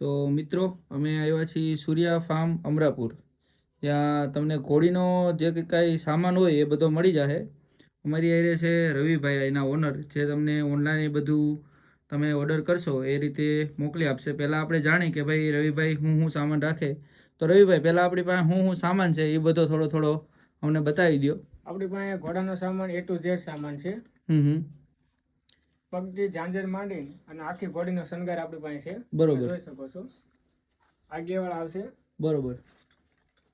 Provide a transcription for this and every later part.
તો મિત્રો અમે આવ્યા છીએ સૂર્યા ફાર્મ અમરાપુર. ત્યાં તમને ઘોડીનો જે કંઈ કાંઈ સામાન હોય એ બધો મળી જશે અમારી એરિયા છે રવિભાઈ એના ઓનર જે તમને ઓનલાઈન એ બધું તમે ઓર્ડર કરશો એ રીતે મોકલી આપશે. પહેલાં આપણે જાણી કે ભાઈ રવિભાઈ હું હું સામાન રાખે? તો રવિભાઈ પહેલાં આપણી પાસે હું હું સામાન છે એ બધો થોડો થોડો અમને બતાવી દો આપણી પાસે ઘોડાનો સામાન એ ટુ ઝેડ સામાન છે. હમ હમ. પગથી ઝાંઝર માંડી અને આખી ઘોડીનો શણગાર આપણી પાસે છે. બરોબર. જોઈ શકો છો. આગેવાળ આવશે. બરોબર.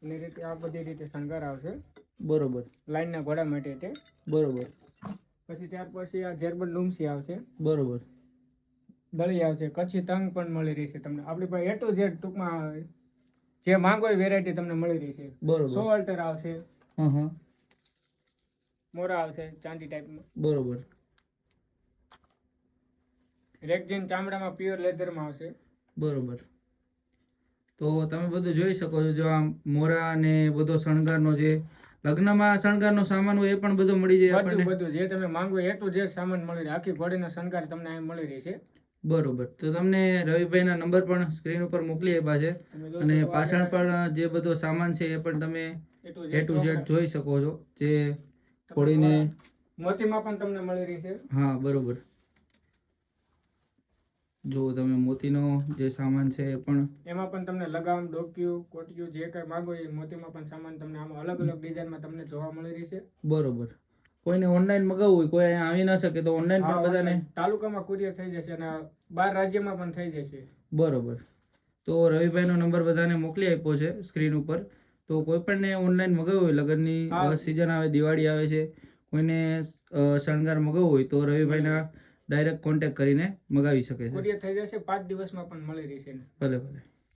એ રીતે આ બધી રીતે શણગાર આવશે. બરોબર. લાઈનના ઘોડા માટે તે. બરોબર. પછી ત્યાર પછી આ જેરબન લૂમસી આવશે. બરોબર. દળી આવશે. કચ્છી તંગ પણ મળી રહેશે તમને. આપણી પાસે એ ટુ ઝેડ ટૂંકમાં જે માંગો એ વેરાયટી તમને મળી રહેશે બરોબર. સો અલ્ટર આવશે. હં હં. મોરા આવશે. ચાંદી ટાઈપમાં બરોબર. રેગઝીન ચામડામાં પ્યોર લેધરમાં આવશે. બરોબર. તો તમે બધું જોઈ શકો છો જો આ મોરા અને બધો શણગારનો જે લગ્નમાં શણગારનો સામાન હોય એ પણ બધો મળી જાય આપણને? બધું. જે તમે માંગો એ ટુ ઝેડ સામાન મળી રહે. આખી ઘોડીનો શણગાર તમને અહીં મળી રહેશે બરોબર. તો તમને રવિભાઈના નંબર પણ સ્ક્રીન ઉપર મોકલી આપ્યા છે. અને પાછળ પણ જે બધો સામાન છે એ પણ તમે એ ટુ ઝેડ જોઈ શકો. છો. જે ઘોડીને મોતીમાં પણ તમને મળી રહેશે હા બરોબર. જો તમે મોતીનો જે સામાન છે એ પણ એમાં પણ તમને લગામ ડોક્યુ કોટિયું જે કંઈ માંગો એ મોતીમાં પણ સામાન તમને આમાં અલગ અલગ ડિઝાઇનમાં તમને જોવા મળી રહેશે. બરોબર. કોઈને ઓનલાઈન મગાવવું હોય કોઈ અહીંયા આવી ન શકે તો ઓનલાઈન પણ બધાને તાલુકામાં કુરિયર થઈ જશે અને બાર રાજ્યમાં પણ થઈ જશે. બરોબર. તો રવિભાઈનો નંબર બધાને મોકલી આપ્યો છે સ્ક્રીન ઉપર. તો કોઈ પણને ઓનલાઈન મગાવવું હોય લગ્નની સિઝન આવે દિવાળી આવે છે કોઈને શણગાર મગાવવું હોય તો રવિભાઈના ડાયરેક્ટ કોન્ટેક્ટ કરીને મગાવી શકે છે. થઈ જશે પાંચ દિવસમાં પણ મળી રહેશે. ભલે ભલે.